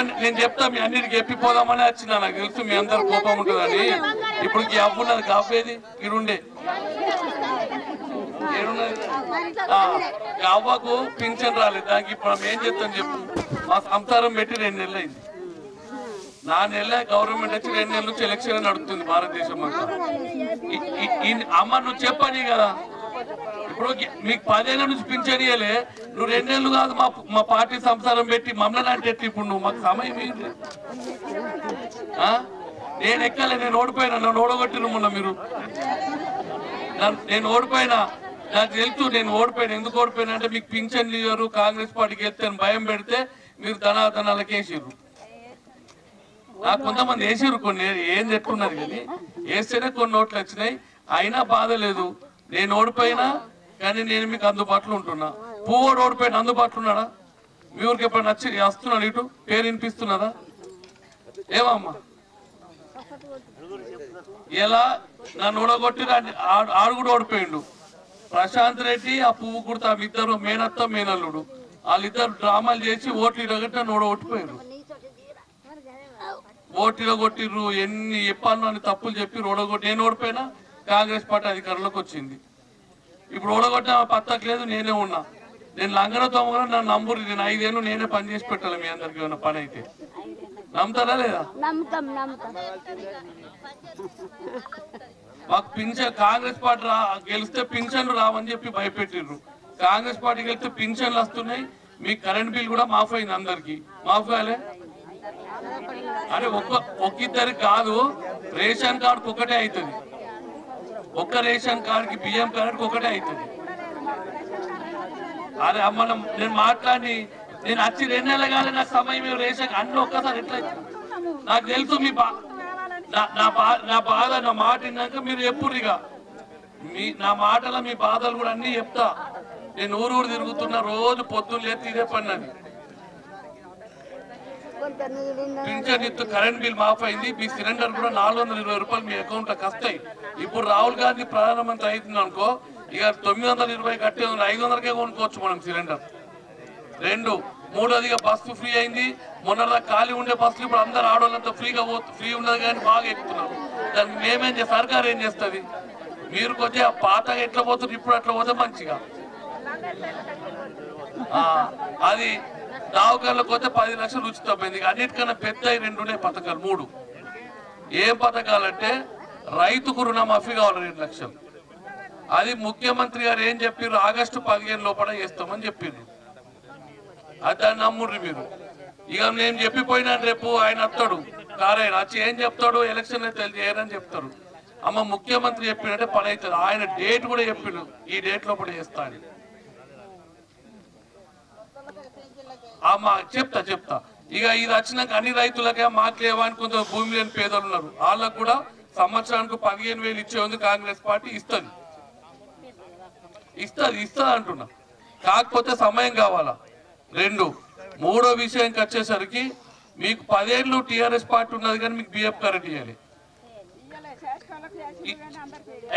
ఇవన్నీ నేను చెప్తా మీ అన్నిటికి చెప్పిపోదామని వచ్చిన. నాకు తెలుసు మీ అందరు కోపం ఉంటుందని. ఇప్పుడు ఈ ఉన్నది కాపేది ఇడుండే ఈ అవ్వకు పింఛన్ రాలేదు. దానికి ఇప్పుడు మనం ఏం చెప్తాం చెప్పు. మా సంసారం పెట్టి రెండు నెలలు అయింది నా నెల గవర్నమెంట్ వచ్చి రెండు నెలల నుంచి ఎలక్షన్ నడుస్తుంది భారతదేశం అంతా. అమ్మ నువ్వు చెప్పని కదా. మీకు పదేళ్ళ నుంచి పింఛనియలే నువ్వు రెండేళ్ళు కాదు మా మా పార్టీ సంసారం పెట్టి మమ్మల్ని అంటే ఇప్పుడు నువ్వు మాకు సమయం ఏంటి? నేను ఎక్కలే నేను ఓడిపోయినా నన్ను ఓడగొట్టిన మొన్న మీరు. నేను ఓడిపోయినా నాకు తెలుసు నేను ఓడిపోయినా. ఎందుకు ఓడిపోయినా అంటే మీకు పింఛన్ ఇవ్వరు కాంగ్రెస్ పార్టీకి వెళ్తే అని భయం పెడితే మీరు ధనాధనాలకు వేసిర్రు. నాకు కొంతమంది వేసిర్రు కొన్ని ఏం చెప్పుకున్నారు కానీ వేస్తేనే కొన్ని నోట్లు వచ్చినాయి. అయినా బాధ లేదు. నేను ఓడిపోయినా కానీ నేను మీకు అందుబాటులో ఉంటున్నా. పువ్వు ఓడిపోయిన అందుబాటులో ఉన్నాడా? మీ ఊరికి ఎప్పుడైనా నచ్చి వస్తున్నాడు ఇటు? పేరు వినిపిస్తున్నదా? ఏమమ్మా ఎలా? నన్ను ఓడగొట్టి ఆడు కూడా ఓడిపోయిండు. ప్రశాంత్ రెడ్డి ఆ పువ్వు కుడతా ఇద్దరు మేనత్త మేనల్లుడు. వాళ్ళిద్దరు డ్రామాలు చేసి ఓట్లు ఇరగట్టి నన్ను ఓడగొట్టిపోయారు ఓట్లు కొట్టిర్రు ఎన్ని చెప్పాను అని తప్పులు చెప్పి ఓడగొట్టి నేను ఓడిపోయినా కాంగ్రెస్ పార్టీ అధికారంలోకి వచ్చింది. ఇప్పుడు ఓడగొట్టిన పత్తకలేదు నేనే ఉన్నా. నేను లంగన తొమ్మగా నన్ను నంబూరి నేను ఐదేళ్ళు నేనే పని చేసి పెట్టాలి మీ అందరికి ఏమైనా పని అయితే. నమ్ముతారా లేదా? మాకు పింఛన్ కాంగ్రెస్ పార్టీ రా గెలిస్తే పింఛన్లు రావని చెప్పి భయపెట్టిర్రు. కాంగ్రెస్ పార్టీ గెలిస్తే పింఛన్లు వస్తున్నాయి మీ కరెంట్ బిల్ కూడా మాఫ్ అయింది అందరికి. మాఫ్ కాలే? అరే ఒక్క ఒక్కిద్దరికి కాదు రేషన్ కార్డుకి ఒకటే అవుతుంది ఒక్క రేషన్ కార్డుకి బియ్యం కార్డుకి ఒకటే అవుతుంది. అరే అమ్మను నేను మాట్లాడి నేను వచ్చి రెండు నెలలు కాలే నాకు సమయం రేషన్ అన్ని ఒక్కసారి ఎట్లయితే నాకు తెలుసు మీ బా నా నా బా నా బాధ నా మాట విన్నాక మీరు ఎప్పుడు ఇక మీ నా మాటల మీ బాధలు కూడా అన్ని చెప్తా. నేను ఊరు ఊరు తిరుగుతున్నా రోజు పొద్దున్న లేచి ఇదే పని అని పింఛన్ ఇత్తు కరెంట్ బిల్ మాఫ్ అయింది. మీ సిలిండర్ కూడా నాలుగు వందల ఇరవై రూపాయలు మీ అకౌంట్లోకి వస్తాయి ఇప్పుడు రాహుల్ గాంధీ ప్రధానమంత్రి అవుతుంది అనుకో ఇక తొమ్మిది వందల ఇరవై కట్టే ఐదు వందలకే కొనుక్కోవచ్చు మనం సిలిండర్. రెండు మూడోదిగా బస్సు ఫ్రీ అయింది. మొన్న ఖాళీ ఉండే బస్సులు ఇప్పుడు అందరు ఆడవాళ్ళంతా ఫ్రీగా పో ఫ్రీ ఉన్నది కానీ బాగా ఎక్కుతున్నారు. దానికి మేమేం చేస్తాం? సర్కార్ ఏం చేస్తుంది? మీరు కొంచెం ఆ పాతగా ఎట్లా పోతుంది ఇప్పుడు అట్లా పోతే మంచిగా. అది దావకాళ్ళకి పోతే పది లక్షలు ఉచితమైంది. అన్నిటికన్నా పెద్ద రెండు ఉన్నాయి పథకాలు మూడు. ఏం పథకాలంటే రైతుకు రుణమాఫీ కావాలి రెండు లక్షలు. అది ముఖ్యమంత్రి గారు ఏం చెప్పారు ఆగస్టు పదిహేను లోపల చేస్తామని చెప్పిండ్రు అది దాన్ని నమ్ముర్రి మీరు. ఇక నేను చెప్పిపోయినా రేపు ఆయన వస్తాడు కారాయన వచ్చి ఏం చెప్తాడు? ఎలక్షన్ చేయరని చెప్తాడు అమ్మ ముఖ్యమంత్రి చెప్పినట్టే పని అవుతుంది. ఆయన డేట్ కూడా చెప్పిండు ఈ డేట్ లోపల చేస్తా అని. అమ్మ చెప్తా చెప్తా. ఇక ఇది వచ్చినాక అన్ని రైతులకే మాకు లేవా అని కొంత భూమి లేని పేదలు ఉన్నారు. వాళ్ళకు కూడా సంవత్సరానికి పదిహేను వేలు ఇచ్చే కాంగ్రెస్ పార్టీ ఇస్తుంది. ఇస్తుంది ఇస్తుంది అంటున్నా. కాకపోతే సమయం కావాలా? రెండు మూడో విషయానికి వచ్చేసరికి మీకు పదేళ్ళు టిఆర్ఎస్ పార్టీ ఉన్నది కానీ మీకు బిఎఫ్ కరెంట్ ఇవ్వాలి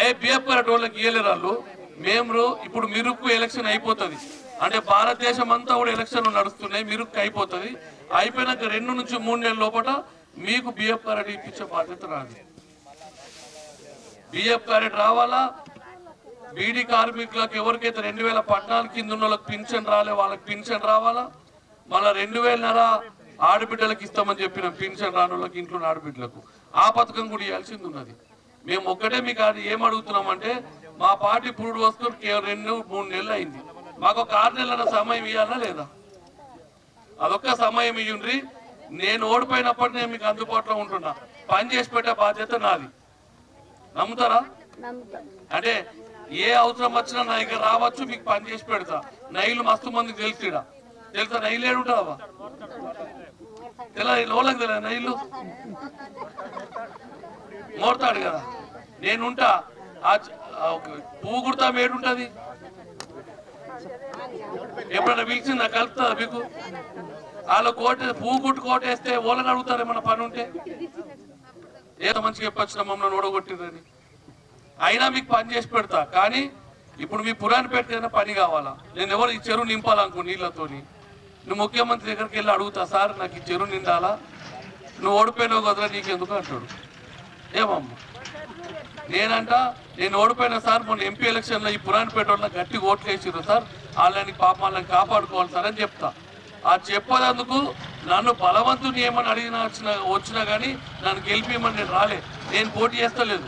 ఏ బిఎఫ్ కరెంట్ వాళ్ళకి ఇవ్వలేరు వాళ్ళు మేము ఇప్పుడు మిరుక్కు ఎలక్షన్ అయిపోతుంది. అంటే భారతదేశం అంతా కూడా ఎలక్షన్లు నడుస్తున్నాయి మీరు అయిపోతుంది అయిపోయినాక రెండు నుంచి మూడు నెలల లోపల మీకు బిఎఫ్ కార్డు ఇప్పించే బాధ్యత రాదు బిఎఫ్ కరెంట్ రావాలా? బీడీ కార్మికులకు ఎవరికైతే రెండు వేల పద్నాలుగు కింద ఉన్న వాళ్ళకి పింఛన్ రాలే వాళ్ళకి పింఛన్ రావాలా? మళ్ళా రెండు వేలన్నర ఆడబిడ్డలకు ఇస్తామని చెప్పిన పింఛన్ రాని వాళ్ళకి ఇంట్లో ఉన్న ఆడబిడ్డలకు. ఆ పథకం కూడా ఇవ్వాల్సింది ఉన్నది. మేము ఒక్కటే మీకు అది ఏం అడుగుతున్నామంటే మా పార్టీ పురుడు వస్తువులు రెండు మూడు నెలలు అయింది. మాకు ఒక ఆరు నెలల సమయం ఇవ్వాలా లేదా? అదొక్క సమయం ఇయ్యుండ్రి. నేను ఓడిపోయినప్పటి నేను మీకు అందుబాటులో ఉంటున్నా. పని చేసి పెట్టే బాధ్యత నాది. నమ్ముతారా? నమ్ముతాం. అంటే ఏ అవసరం వచ్చినా నా దగ్గర రావచ్చు మీకు పని చేసి పెడతా. నైలు మస్తు మందికి తెలుసు ఈడ. తెలుసా? నైలు ఏడుంటావా? తెలా లోలకు తెలియదు నైలు? మోడతాడు కదా. నేనుంటా. ఆ పువ్వు కుడతా ఏడుంటది? ఎప్పుడైనా పిలిచిందా కలుపుతుందా మీకు? వాళ్ళ కోట పువ్వు కుట్టు కోటేస్తే ఓలని అడుగుతారు ఏమన్నా పని ఉంటే? ఏదో మంచిగా చెప్పొచ్చిన మమ్మల్ని ఓడగొట్టిందని అయినా మీకు పని చేసి పెడతా. కానీ ఇప్పుడు మీ పురాణ పెట్టైనా పని కావాలా? నేను ఎవరు ఈ చెరువు నింపాలనుకో నీళ్ళతోని? నువ్వు ముఖ్యమంత్రి దగ్గరికి వెళ్ళి అడుగుతా సార్ నాకు ఈ చెరువు నిండాలా? నువ్వు ఓడిపోయినావు కదరా నీకెందుకు? అంటాడు. ఏమమ్మా? నేనంట నేను ఓడిపోయిన సార్ మొన్న ఎంపీ ఎలక్షన్లో ఈ పురాణపేట వాళ్ళ గట్టి ఓట్లు వేసిర్రు సార్. వాళ్ళని పాపాలను వాళ్ళని కాపాడుకోవాలి సార్ అని చెప్తా. ఆ చెప్పేందుకు నన్ను బలవంతుని ఏమని అడిగినా వచ్చిన వచ్చినా కానీ నన్ను గెలిపిమని నేను రాలే. నేను పోటీ చేస్తలేదు.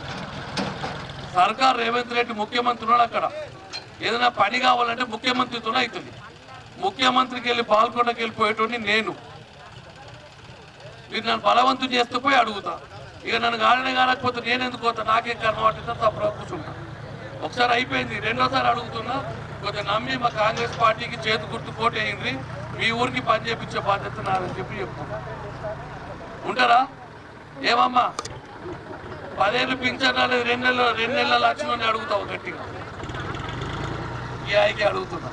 సర్కార్ రేవంత్ రెడ్డి ముఖ్యమంత్రి ఉన్నాడు అక్కడ. ఏదైనా పని కావాలంటే ముఖ్యమంత్రితోనే అవుతుంది. ముఖ్యమంత్రికి వెళ్ళి పాల్గొండకి వెళ్ళిపోయేటోడిని నేను. మీరు నన్ను బలవంతం చేస్తూ పోయి అడుగుతా. ఇక నన్ను గాలిని కానకపోతే నేను ఎందుకు పోతా? నాకేం కర్మ పట్టిందో? తప్పుడు కూర్చుంటా. ఒకసారి అయిపోయింది. రెండోసారి అడుగుతున్నా. కొంచెం నమ్మి మా కాంగ్రెస్ పార్టీకి చేతి గుర్తు పోటీ అయింది మీ ఊరికి పని చేయించే బాధ్యత నాదని చెప్పి చెప్తున్నా. ఉంటారా? ఏమమ్మా? పదేళ్ళు పింఛన్ రాలేదు రెండు నెలలు రెండు నెలల లక్షణం అడుగుతావు గట్టిగా. ఈ ఆయకి అడుగుతున్నా?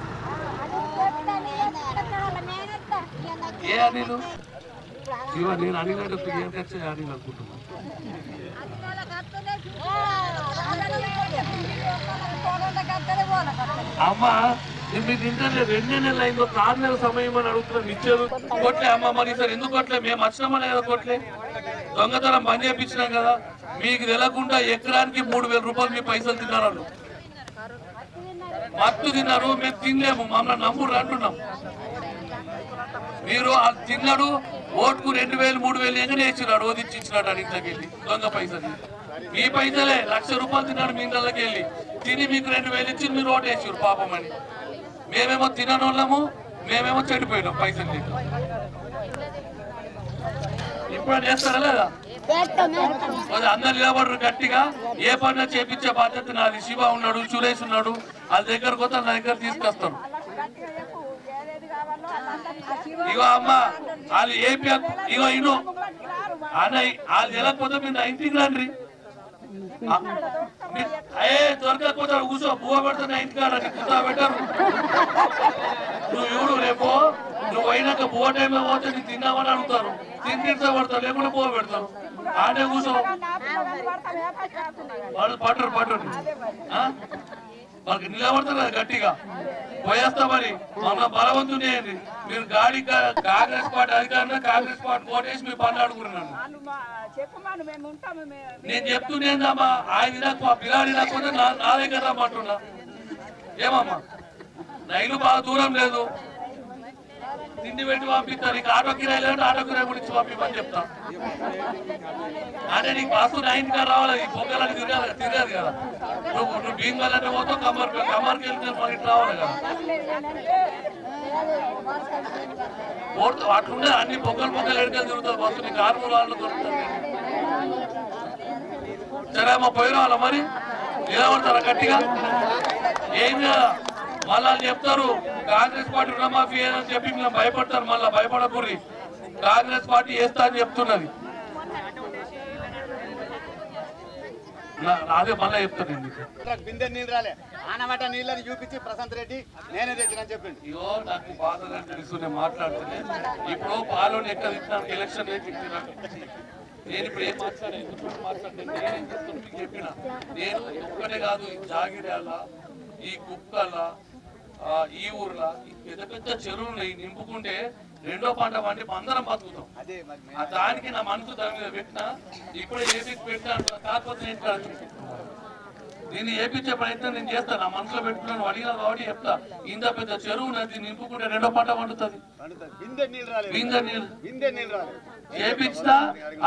ఏ అనిలు? ఇవ నేను అడిగినట్టు ఏం తెచ్చే అనిలు అనుకుంటున్నాను అమ్మ మీరు తింటే రెండు నెలలు అయిందో ఆరు నెలల సమయం అని అడుగుతున్నాం ఇచ్చారు కొట్లే అమ్మ మరి సార్ ఎందుకు కొట్లే? మేము వచ్చినామా లేదా కొట్లే? దొంగతనం పని చేయించినాం కదా మీకు తెలకుండా ఎకరానికి మూడు వేల రూపాయలు మీ పైసలు తిన్నారు మత్తు తిన్నారు మేము తినలేము మమ్మల్ని నమ్ముడు అంటున్నాం. మీరు తిన్నాడు ఓటుకు రెండు వేలు మూడు వేలు ఎంగనే ఇచ్చినాడు ఓదిచ్చి వెళ్ళి. దొంగ పైసలు. మీ పైసలే లక్ష రూపాయలు తిన్నాడు మీ ఇంట్లోకి వెళ్ళి. తిని మీకు రెండు వేలు ఇచ్చి మీరు ఓటు వేసారు పాపం అని. మేమేమో తిననోళ్ళము మేమేమో చెడిపోయినాం పైసలు లేక. ఇప్పుడు చేస్తారా లేదా? అందరు నిలబడరు గట్టిగా. ఏ పని చేపించే బాధ్యత నాది. శివ ఉన్నాడు సురేష్ ఉన్నాడు. వాళ్ళ దగ్గరకు పోతే నా దగ్గర తీసుకొస్తాను ఇగో అమ్మ వాళ్ళు ఏపీ ఇగో ఇను. అన్నయ్య వాళ్ళు వెళ్ళకపోతే మీరు నా ఇంటికి రండి అయ్యే దొరకకపోతే కూర్చో పువ్వ పెడతా నా ఇంటికి రండి కూర్చో పెట్టారు. నువ్వు చూడు రేపు నువ్వు అయినాక పువ్వ టైంలో పోతే నీకు తిన్నామని అడుగుతారు. తిని పడతారు లేకుండా పువ్వ పెడతారు. ఆడే కూర్చో. వాళ్ళు పట్టరు పట్టరు. ఆ? వాళ్ళకి నిలబడతారు కదా గట్టిగా. పోయేస్తా మరి మన బలవంతుని చేయండి మీరు గాడి కాంగ్రెస్ పార్టీ అధికారంలో కాంగ్రెస్ పార్టీ ఓటేసి మీ పనులు అడుగుతున్నాను నేను చెప్తుండేందమ్మా ఆయన నాకు ఆ పిల్లాడి నాకు నా నా దగ్గర రమ్మంటున్నా. ఏమమ్మా? రైలు బాగా దూరం లేదు. తిండి పెట్టి పంపిస్తారు ఇక ఆటో కిరాయి లేదంటే ఆటో కిరాయి గురించి పంపిమని చెప్తా. అంటే నీకు బస్సు నైన్ ఇంటికి రావాలి? ఈ పొగలని తిరగాలి తిరగదు కదా. నువ్వు నువ్వు భీమ్ అంటే పోతావు కమ్మర్ కమ్మర్కి వెళ్తే మరి రావాలి కదా. పోడుతూ అట్లుండే అన్ని పొగలు పొగలు ఎడకలు తిరుగుతారు బస్సు నీకు ఆరు వాళ్ళు దొరుకుతుంది సరే అమ్మ పోయి రావాలా మరి? నిలబడతారా గట్టిగా? ఏం కదా మళ్ళా చెప్తారు. కాంగ్రెస్ పార్టీ రుణమాఫీ అని చెప్పి మేము భయపడతారు. మళ్ళా భయపడకూరి కాంగ్రెస్ పార్టీ వేస్తా అని చెప్తున్నది. అదే మళ్ళా చెప్తాను. బిందె నీళ్ళు రాలే. ఆనమాట నీళ్ళని చూపించి ప్రశాంత్ రెడ్డి నేనే తెచ్చినా చెప్పిండు. అయ్యో నాకు బాధగా తెలుసు నేను మాట్లాడుతుంది ఇప్పుడు పాలోని ఎక్కడ ఇచ్చినాను ఎలక్షన్ నేను ఇప్పుడు ఏం మాట్లాడా ఎందుకు మాట్లాడితే నేనేం చెప్తున్నా మీకు చెప్పిన. నేను ఒక్కటే కాదు ఈ జాగిర్యాల ఈ కుక్కల ఈ ఊర్ల పెద్ద పెద్ద చెరువులు నింపుకుంటే రెండో పంట పండి అందరం బతుకుతాం. దానికి నా మనసు దాని మీద పెట్టినా ఇప్పుడే ఏపీకి పెట్టినా. కాకపోతే దీన్ని ఏపించే ప్రయత్నం నేను చేస్తాను నా మనసులో పెట్టుకున్నాను అడిగినా కాబట్టి చెప్తా. ఇంత పెద్ద చెరువు నది నింపుకుంటే రెండో పంట పండుతుంది. బిందె నీళ్ళు చేపించినా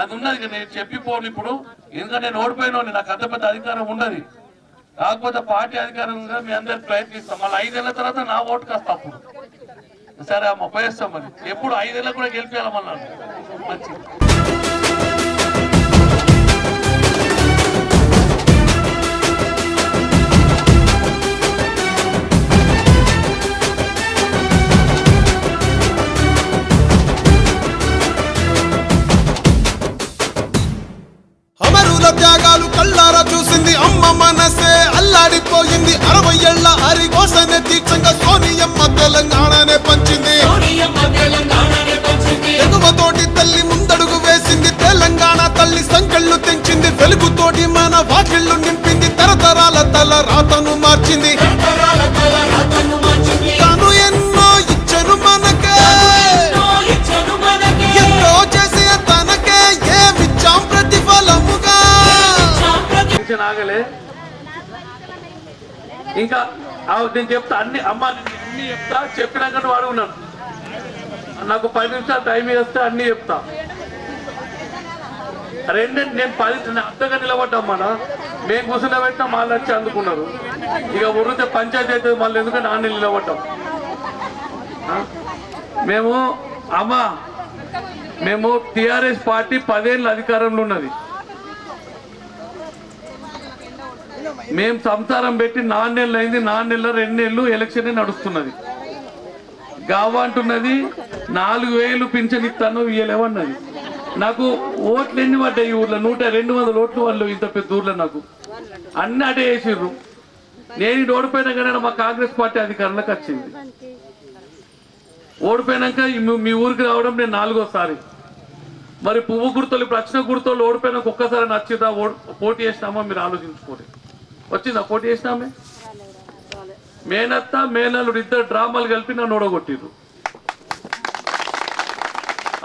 అది ఉన్నది నేను చెప్పిపోను ఇప్పుడు. ఎందుకంటే నేను ఓడిపోయిన నాకు అంత పెద్ద అధికారం ఉండదు. కాకపోతే పార్టీ అధికారంగా మీ అందరికి ప్రయత్నిస్తాం. మళ్ళీ ఐదేళ్ళ తర్వాత నా ఓటు కాస్త అప్పుడు. సరే అమ్మ పోయేస్తాం మరి. ఎప్పుడు ఐదేళ్ళకు కూడా గెలిపించాలమన్నాను మంచిది. మార్చింది. తాను ఎన్నో ఇచ్చను మనకే. ఎన్నో ఇచ్చను మనకే. ఎన్నో చేసే తనకే ఏమిచ్చాం ప్రతిఫలముగా. ఇంకా ఆ నేను చెప్తా అన్ని అమ్మ నేను అన్ని చెప్తా చెప్పినాక నువ్వు అడుగు నన్ను. నాకు పది నిమిషాలు టైం ఇస్తే అన్ని చెప్తా. రెండు నేను పది నేను అర్థంగా మన మేము కూర్చున్న పెట్టినా మళ్ళీ వచ్చి అందుకున్నారు. ఇక ఉరితే పంచాయతీ అవుతుంది మళ్ళీ ఎందుకంటే నాన్న నిలబడ్డాం? మేము అమ్మ మేము టిఆర్ఎస్ పార్టీ పదేళ్ళ అధికారంలో ఉన్నది. మేము సంసారం పెట్టి నాన్నెళ్ళు అయింది నాన్నెళ్ళ రెండేళ్ళు ఎలక్షనే ఎలక్షన్ నడుస్తున్నది. గావ అంటున్నది నాలుగు వేలు పింఛన్ ఇస్తాను ఇయ్యలేవన్నది నాకు ఓట్లు ఎన్ని పడ్డాయి ఈ ఊర్లో? నూట రెండు వందల ఓట్లు వాళ్ళు ఇంత పెద్ద ఊర్లో నాకు. అన్ని అటే వేసిర్రు. నేను ఓడిపోయినా కానీ మా కాంగ్రెస్ పార్టీ అధికారంలోకి వచ్చింది. ఓడిపోయినాక మీ- ఊరికి రావడం నేను నాలుగోసారి. మరి పువ్వు గుర్తలు ఇప్పుడు వచ్చిన గుర్తలు ఓడిపోయినాక ఒక్కసారి నచ్చిందా? పోటీ చేసినామా? మీరు ఆలోచించుకోండి. వచ్చిందా? పోటీ చేసినామే? మేనత్త మేనల్లుడు ఇద్దరు డ్రామాలు కలిపి నన్ను ఓడగొట్టిర్రు.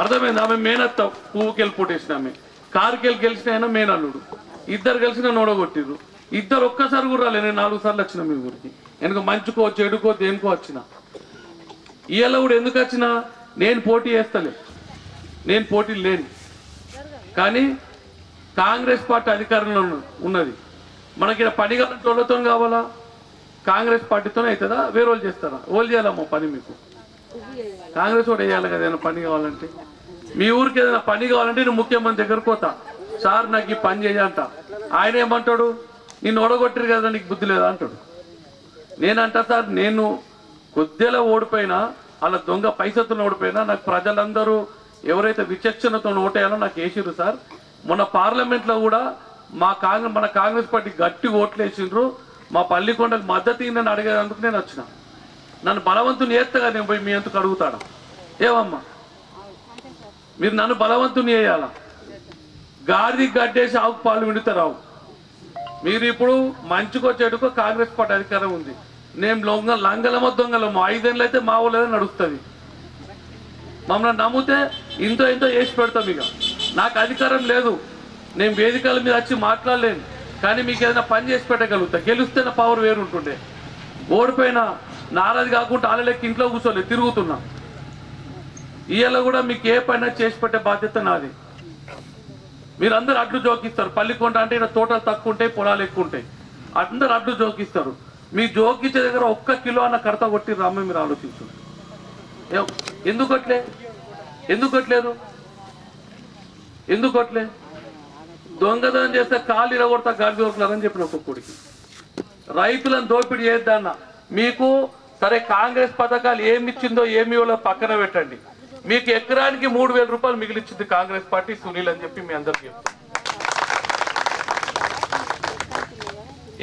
అర్థమైంది? ఆమె మేనత్త పువ్వుకెళ్ళి పోటేసిన ఆమె. కారుకెళ్ళి గెలిచిన ఆయన మేనల్లుడు. ఇద్దరు కలిసి నన్ను ఓడగొట్టిర్రు. ఇద్దరు ఒక్కసారి కూడా రాలే. నేను నాలుగు సార్లు వచ్చిన మీ ఊరికి. వెనుక మంచుకో చెడుకో దేనికో వచ్చిన. ఇవాళ కూడా ఎందుకు వచ్చినా? నేను పోటీ చేస్తలే. నేను పోటీ లేను. కానీ కాంగ్రెస్ పార్టీ అధికారంలో ఉన్న- ఉన్నది. మనకి ఇక్కడ పని కావాలంటే కావాలా? కాంగ్రెస్ పార్టీతోనే అవుతుందా? వేరే వాళ్ళు చేస్తారా? వాళ్ళు చేయాలమ్మా పని మీకు. కాంగ్రెస్ కూడా వేయాలి కదా ఏదైనా పని కావాలంటే. మీ ఊరికి ఏదైనా పని కావాలంటే నేను ముఖ్యమంత్రి దగ్గరకు పోతా. సార్ నాకు ఈ పని చేయంట ఆయన ఏమంటాడు? నిన్ను ఓడగొట్టారు కదా నీకు బుద్ధి లేదా అంటాడు. నేనంట సార్ నేను కొద్దిలా ఓడిపోయినా అలా దొంగ పైసతో ఓడిపోయినా నాకు ప్రజలందరూ ఎవరైతే విచక్షణతో ఓటేయాలో నాకు వేసిర్రు సార్. మొన్న పార్లమెంట్లో కూడా మా కాంగ్రెస్ మన కాంగ్రెస్ పార్టీ గట్టి ఓట్లు వేసిండ్రు మా పల్లికొండకు మద్దతు నన్ను అడిగేందుకు నేను వచ్చిన. నన్ను బలవంతుని చేస్తగా నేను పోయి మీ ఎందుకు అడుగుతాడా ఏమమ్మా మీరు నన్ను బలవంతుని వేయాలా గాడిది గడ్డేసి ఆవు పాలు విండుతారావు మీరు ఇప్పుడు మంచుకో చెడుకో కాంగ్రెస్ పార్టీ అధికారం ఉంది. నేను లొంగ లంగలమో దొంగలమో ఐదేళ్ళు అయితే మా ఊళ్ళో నడుస్తుంది. మమ్మల్ని నమ్మితే ఇంతో ఇంతో వేసి పెడతాం ఇక. నాకు అధికారం లేదు. నేను వేదికల మీద వచ్చి మాట్లాడలేను. కానీ మీకు ఏదైనా పని చేసి పెట్టగలుగుతా. గెలిస్తే నా పవర్ వేరుంటుండే. ఓడిపోయినా నారాజు కాకుండా ఆలలెక్కి ఇంట్లో కూర్చోలేదు తిరుగుతున్నా. ఇవాళ కూడా మీకు ఏ పైన చేసి పెట్టే బాధ్యత నాది. మీరు అందరు అడ్డు జోకిస్తారు. పల్లికొండ అంటే ఇక్కడ తోటలు తక్కువ ఉంటాయి పొలాలు ఎక్కువ ఉంటాయి అందరు అడ్డు జోకిస్తారు. మీ జోకించే దగ్గర ఒక్క కిలో అన్న కడత కొట్టి రామ్మ మీరు ఆలోచించండి. ఎందుకట్లే ఎందుకట్లేదు ఎందుకట్లే దొంగదనం చేస్తే కాళ్ళు ఇరగొడతా గాలి దొరకలేదని చెప్పిన ఒక్కొక్కడికి రైతులను దోపిడీ చేద్దాన్న మీకు సరే కాంగ్రెస్ పథకాలు ఏమి ఇచ్చిందో ఏమి ఇవ్వాలో పక్కన పెట్టండి. మీకు ఎకరానికి మూడు వేల రూపాయలు మిగిలిచ్చింది కాంగ్రెస్ పార్టీ సునీల్ అని చెప్పి మీ అందరికి చెప్తాం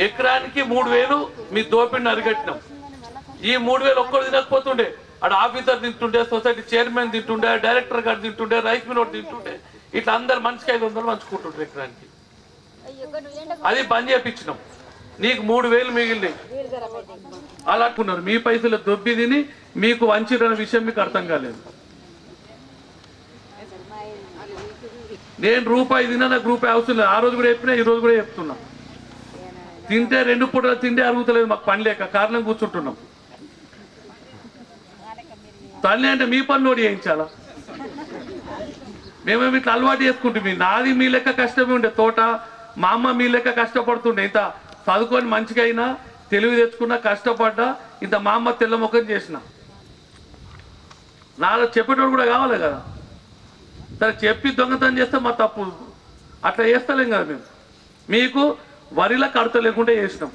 ఎకరానికి మూడు వేలు మీ దోపిడిని అరిగట్టినాం. ఈ మూడు వేలు ఒక్కరు తినకపోతుండే. అక్కడ ఆఫీసర్ తింటుండే సొసైటీ చైర్మన్ తింటుండే డైరెక్టర్ గారు తింటుండే రైస్ మిల్ ఒకటి తింటుండే. ఇట్లా అందరు మనిషికి ఐదు వందలు పంచుకుంటుండ్రు ఎకరానికి. అది బంద్ చేపించినాం నీకు మూడు వేలు మిగిలినాయి. అలా అనుకున్నారు. మీ పైసలు దొబ్బి తిని మీకు వంచిరన్న విషయం మీకు అర్థం కాలేదు. నేను రూపాయి తిన్నా నాకు రూపాయి అవసరం లేదు. ఆ రోజు కూడా చెప్పినా ఈ రోజు కూడా చెప్తున్నా. తింటే రెండు పూటలు తింటే అరుగుతలేదు మాకు పని లేక కారణం కూర్చుంటున్నాం. తల్లి అంటే మీ పని నోడి చేయించాలా? మేమేమి ఇట్లా అలవాటు చేసుకుంటుంది నాది మీ లెక్క కష్టమే ఉండే తోట మా అమ్మ మీ లెక్క కష్టపడుతుండే. ఇంత చదువుకొని మంచిగా అయినా తెలివి తెచ్చుకున్నా కష్టపడ్డా ఇంత మా అమ్మ తెల్ల ముఖం చేసిన. నాలో చెప్పేటోడు కూడా కావాలి కదా. సరే చెప్పి దొంగతనం చేస్తే మా తప్పు. అట్లా చేస్తలేం కదా మేము. మీకు వరిలో కడత లేకుండా చేసినాం.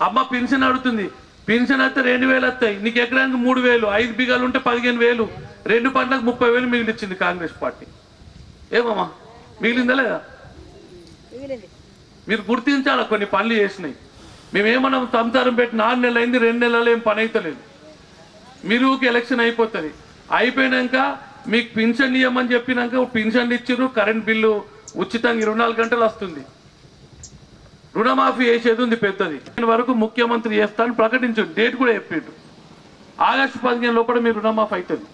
అమ్మ పెన్షన్ అడుగుతుంది. పెన్షన్ అయితే రెండు వేలు వస్తాయి. నీకు ఎకరానికి మూడు వేలు ఐదు బిగాలు ఉంటే పదిహేను వేలు. రెండు పంటలకు ముప్పై వేలు మిగిలిచ్చింది కాంగ్రెస్ పార్టీ. ఏమమ్మా మిగిలిందా లేదా? మీరు గుర్తించాలి? కొన్ని పనులు చేసినాయి. మేమేమన్నా సంసారం పెట్టి నాలుగు నెలలు అయింది రెండు నెలలు ఏం పని అవుతలేదు మీరు ఎలక్షన్ అయిపోతుంది. అయిపోయినాక మీకు పింఛన్ ఇవ్వమని చెప్పినాక పింఛన్లు ఇచ్చిర్రు కరెంట్ బిల్లు ఉచితంగా ఇరవై నాలుగు గంటలు వస్తుంది. రుణమాఫీ చేసేది ఉంది పెద్దది. దీని వరకు ముఖ్యమంత్రి చేస్తాను ప్రకటించు డేట్ కూడా చెప్పిండు ఆగస్టు పదిహేను లోపల మీరు రుణమాఫీ అవుతుంది.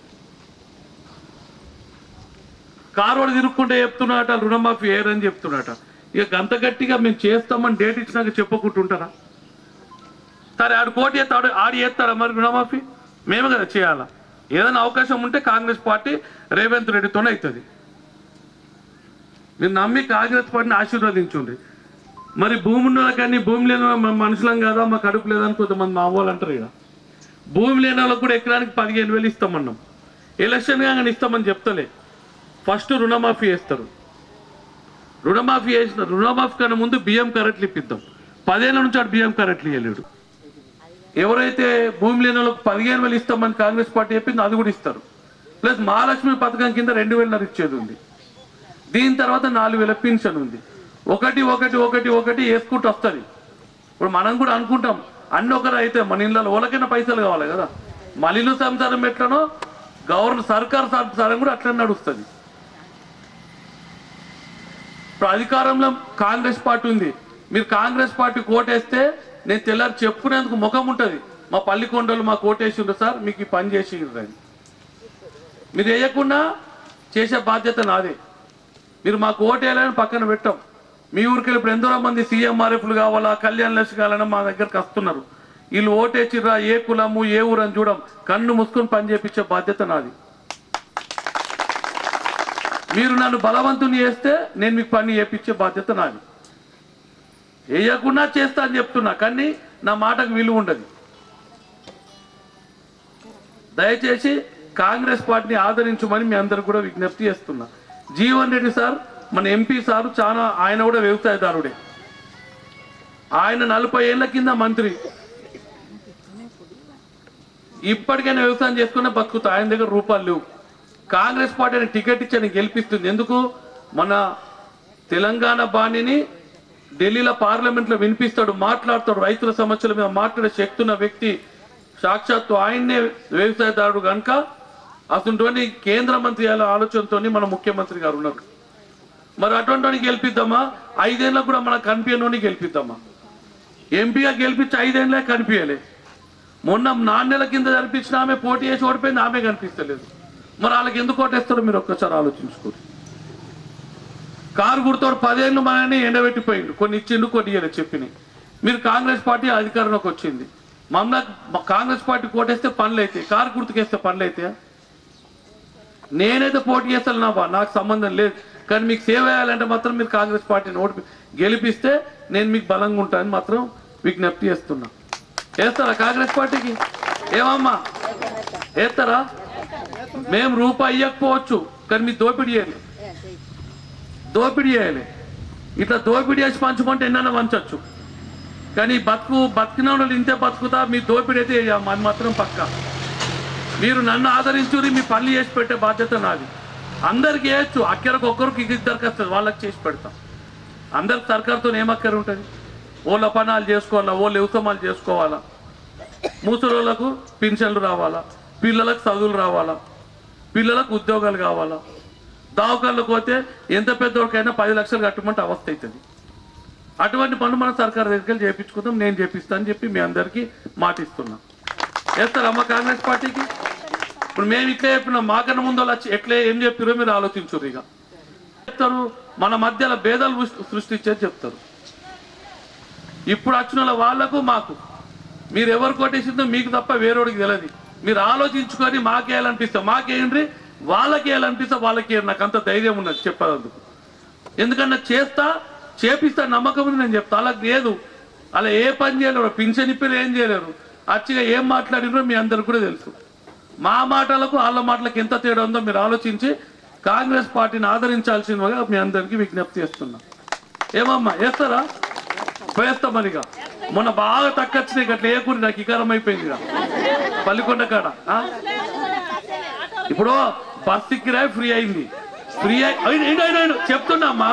కారోడు తిరుక్కుంటే చెప్తున్నాట రుణమాఫీ వేయరని చెప్తున్నాట ఇక గంత గట్టిగా మేము చేస్తామని డేట్ ఇచ్చినాక చెప్పుకుంటుంటారా? సరే ఆడు కోటి చేస్తాడు ఆడి చేస్తారా మరి రుణమాఫీ? మేమే కదా చేయాలా? ఏదైనా అవకాశం ఉంటే కాంగ్రెస్ పార్టీ రేవంత్ రెడ్డితోనే అవుతుంది మీరు నమ్మి కాంగ్రెస్ పార్టీని ఆశీర్వదించండి మరి భూమి ఉన్న కానీ భూమి లేని మనుషులం కాదా? మా కడుపు లేదని కొంతమంది మా వాళ్ళు అంటారు ఇక. భూమి లేని వాళ్ళకి కూడా ఎకరానికి పదిహేను వేలు ఇస్తామన్నాం. ఎలక్షన్ కానీ ఇస్తామని చెప్తలే. ఫస్ట్ రుణమాఫీ చేస్తారు. రుణమాఫీ చేసిన రుణమాఫీ కన్నా ముందు బియ్యం కరెంట్లు ఇప్పిద్దాం. పదేళ్ళ నుంచి అటు బియ్యం కరెంట్లు ఇవ్వలేడు ఎవరైతే భూమి లేని వాళ్ళకి పదిహేను వేలు ఇస్తామని కాంగ్రెస్ పార్టీ చెప్పింది అది కూడా ఇస్తారు. ప్లస్ మహాలక్ష్మి పథకం కింద రెండు వేలన్నర ఇచ్చేది ఉంది. దీని తర్వాత నాలుగు వేల పెన్షన్ ఉంది. ఒకటి ఒకటి ఒకటి ఒకటి వేసుకుంటూ వస్తుంది. ఇప్పుడు మనం కూడా అనుకుంటాం అన్ని ఒకరు అయితే మన ఇళ్ళలో ఓలకైనా పైసలు కావాలి కదా. మలిలు సంసారం ఎట్లనో గవర్నర్ సర్కార్ సంసారం కూడా అట్లనే నడుస్తుంది. ఇప్పుడు అధికారంలో కాంగ్రెస్ పార్టీ ఉంది. మీరు కాంగ్రెస్ పార్టీ కోటేస్తే నేను తెల్లారి చెప్పుకునేందుకు ముఖం ఉంటుంది. మా పల్లికొండలు మా కోటేసిండ్రు సార్ మీకు ఈ పని చేసి అని. మీరు వేయకుండా చేసే బాధ్యత నాదే. మీరు మాకు కోటేయాలని పక్కన పెట్టాం. మీ ఊరికి ఇప్పుడు ఎంతో మంది సీఎంఆర్ఎఫ్లు కావాలా కళ్యాణ్ లక్ష కావాలని మా దగ్గరకు వస్తున్నారు. వీళ్ళు ఓటేసిర్రా ఏ కులము ఏ ఊరు అని చూడం. కన్ను మూసుకొని పని చేపించే బాధ్యత నాది. మీరు నన్ను బలవంతుని చేస్తే నేను మీకు పని చేపించే బాధ్యత నాది. వేయకుండా చేస్తా అని చెప్తున్నా కానీ నా మాటకు విలువ ఉండదు. దయచేసి కాంగ్రెస్ పార్టీని ఆదరించమని మీ అందరు కూడా విజ్ఞప్తి చేస్తున్నా. జీవన్ రెడ్డి సార్ మన ఎంపీ సార్ చాలా ఆయన కూడా వ్యవసాయదారుడే. ఆయన నలభై ఏళ్ళ కింద మంత్రి. ఇప్పటికైనా వ్యవసాయం చేసుకునే బతుకుతా ఆయన దగ్గర రూపాయలు లేవు. కాంగ్రెస్ పార్టీ టికెట్ ఇచ్చి గెలిపిస్తుంది. ఎందుకు? మన తెలంగాణ బాణిని ఢిల్లీలో పార్లమెంట్లో వినిపిస్తాడు మాట్లాడతాడు. రైతుల సమస్యల మీద మాట్లాడే శక్తి ఉన్న వ్యక్తి సాక్షాత్తు ఆయన్నే వ్యవసాయదారుడు కనుక అటువంటి కేంద్ర మంత్రి అనే ఆలోచనతో మన ముఖ్యమంత్రి గారు ఉన్నారు. మరి అటువంటి గెలిపిద్దామా? ఐదేళ్ళకు కూడా మన కనిపించని గెలిపిద్దామా? ఎంపీగా గెలిపించి ఐదేళ్ళే కనిపించలే మొన్న నాణ్యల కింద జరిపించిన ఆమె పోటీ చేసి ఓడిపోయింది ఆమె కనిపిస్తలేదు. మరి వాళ్ళకి ఎందుకు ఓటేస్తారో మీరు ఒక్కసారి ఆలోచించుకోరు కారు గుర్తోడు పదేళ్ళు మనల్ని ఎండబెట్టిపోయిండు. కొన్ని ఇచ్చిండు కొన్ని ఇయ్యలేదు చెప్పినాయి మీరు కాంగ్రెస్ పార్టీ అధికారంలోకి వచ్చింది. మమ్మల్ని కాంగ్రెస్ పార్టీ కోటేస్తే పనులు అయితే కారు గుర్తుకేస్తే పనులు అయితే నేనైతే పోటీ చేస్తాను నా నాకు సంబంధం లేదు. కానీ మీకు సేవ చేయాలంటే మాత్రం మీరు కాంగ్రెస్ పార్టీని ఓటు గెలిపిస్తే నేను మీకు బలంగా ఉంటానని మాత్రం విజ్ఞప్తి చేస్తున్నా. వేస్తారా కాంగ్రెస్ పార్టీకి? ఏమమ్మా? వేస్తారా? మేము రూపాయి ఇవ్వకపోవచ్చు కానీ మీ దోపిడీ చేయాలి దోపిడీ చేయాలి. ఇట్లా దోపిడీ చేసి పంచుకుంటే ఎన్నైనా పంచవచ్చు కానీ బతుకు బతికిన వాళ్ళు ఇంతే బతుకుతా మీ దోపిడీ అయితే అది మాత్రం పక్కా. మీరు నన్ను ఆదరించుని మీ పనులు చేసి పెట్టే బాధ్యత నాది. అందరికి వేయచ్చు అక్కరకు ఒక్కరికి ఇది వస్తుంది వాళ్ళకి చేసి పెడతాం. అందరికి సర్కార్తో ఏమక్కర ఉంటుంది? ఓళ్ళ పనాలు చేసుకోవాలా ఓళ్ళ వ్యవసాయాలు చేసుకోవాలా? ముసలోళ్ళకు పింఛన్లు రావాలా? పిల్లలకు చదువులు రావాలా? పిల్లలకు ఉద్యోగాలు కావాలా? దావకాళ్ళకు పోతే ఎంత పెద్దోడికైనా పది లక్షలు కట్టమంటే అవస్థ అవుతుంది. అటువంటి పనులు మనం సర్కార్ దగ్గరికి వెళ్ళి చేయించుకుందాం నేను చేపిస్తాను అని చెప్పి మీ అందరికీ మాటిస్తున్నా. అమ్మ కాంగ్రెస్ పార్టీకి? ఇప్పుడు మేము ఇట్లే చెప్పినాం మాకన్నా ముందు వాళ్ళు వచ్చి ఎట్లే ఏం చెప్పారో మీరు ఆలోచించురు ఇక. చెప్తారు మన మధ్యలో భేదాలు సృష్టించేది చెప్తారు. ఇప్పుడు వచ్చిన వాళ్ళకు మాకు. మీరు ఎవరు కొట్టేసిందో మీకు తప్ప వేరేవాడికి తెలియదు మీరు ఆలోచించుకొని మాకేయాలనిపిస్తే మాకేయండి వాళ్ళకి వేయాలనిపిస్తే వాళ్ళకి వేయండి. నాకు అంత ధైర్యం ఉన్నది చెప్పేందుకు ఎందుకన్నా చేస్తా చేపిస్తా నమ్మకం ఉంది నేను చెప్తా. అలా లేదు. అలా ఏ పని చేయలేరు పింఛన్ ఇప్పలు ఏం చేయలేరు. అచ్చిగా ఏం మాట్లాడినో మీ అందరికి కూడా తెలుసు. మా మాటలకు వాళ్ళ మాటలకు ఎంత తేడా ఉందో మీరు ఆలోచించి కాంగ్రెస్ పార్టీని ఆదరించాల్సిందిగా మీ అందరికీ విజ్ఞప్తి చేస్తున్నా. ఏమమ్మా వేస్తారా వేస్తాం మరిగా. మొన్న బాగా తక్కువచ్చినాయి అట్లా ఏ కూరి నాకు ఇకారం అయిపోయింది. పల్లికొండ కాడ? ఇప్పుడు బస్ కిరాయి ఫ్రీ అయింది. ఫ్రీ అయి అయిన- చెప్తున్నా అమ్మా.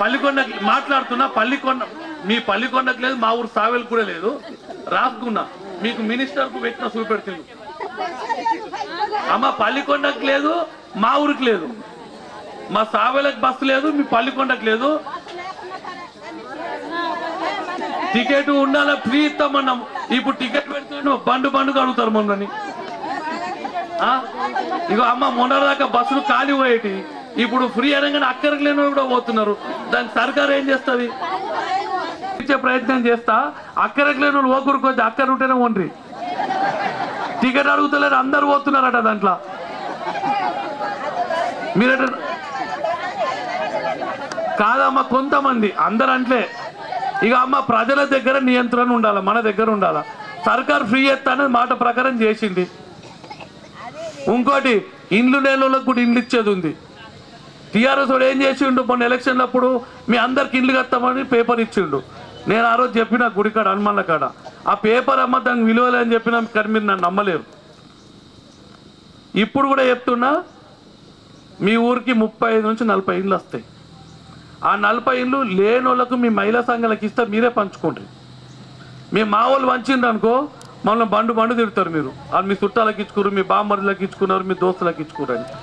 పల్లికొండ మాట్లాడుతున్నా పల్లికొండ మీ పల్లికొండకు లేదు మా ఊరు సావెల్ కూడా లేదు. రాసుకున్నా. మీకు మినిస్టర్కు పెట్టిన చూపెడుతుంది. అమ్మ పల్లికొండకు లేదు మా ఊరికి లేదు. మా సావెలకు బస్సు లేదు మీ పల్లికొండకు లేదు. టికెట్ ఉండాలా? ఫ్రీ ఇస్తామన్నాం ఇప్పుడు టికెట్ పెడుతున్నాం బండు బండుగా అడుగుతారు మొన్నని ఇక ఇగో అమ్మ మొన్నదాకా బస్సులు ఖాళీ పోయేటి. ఇప్పుడు ఫ్రీ అనగానే అక్కడికి లేని కూడా పోతున్నారు. దానికి సర్కారు ఏం చేస్తుంది? ఇచ్చే ప్రయత్నం చేస్తా. అక్కడికి లేని వాళ్ళు ఓకూరుకు వచ్చి అక్కడ ఉంటేనే ఉండ్రి టికెట్ అడుగుతలేరు అందరు పోతున్నారట దాంట్లో. మీరట కాదమ్మ కొంతమంది అందరు అంటే ఇక అమ్మ ప్రజల దగ్గర నియంత్రణ ఉండాలి మన దగ్గర ఉండాలి? సర్కార్ ఫ్రీ ఎత్తానని మాట ప్రకారం చేసింది. ఇంకోటి ఇండ్లు నేలలో కూడా ఇండ్లు ఇచ్చేది ఉంది. టీఆర్ఎస్ వాడు ఏం చేసిండు? మొన్న ఎలక్షన్లప్పుడు మీ అందరికి ఇండ్లు కట్టామని పేపర్ ఇచ్చిండు. నేను ఆ రోజు చెప్పిన గుడికాడ హనుమాన్ల కాడ. ఆ పేపర్ అమ్మ దానికి విలువలేని చెప్పిన కానీ మీరు నన్ను నమ్మలేరు. ఇప్పుడు కూడా చెప్తున్నా మీ ఊరికి ముప్పై ఐదు నుంచి నలభై ఇండ్లు వస్తాయి. ఆ నలభై ఇండ్లు లేని మీ మహిళా సంఘాలకు ఇస్తే మీరే పంచుకోండి మీ మా వాళ్ళు పంచిండ్రు అనుకో మళ్ళీ బండు బండు తిడతారు మీరు. అది మీ చుట్టాలకు ఇచ్చుకున్నారు మీ బామ్మర్లకు ఇచ్చుకున్నారు మీ దోస్తులకు ఇచ్చుకున్నారు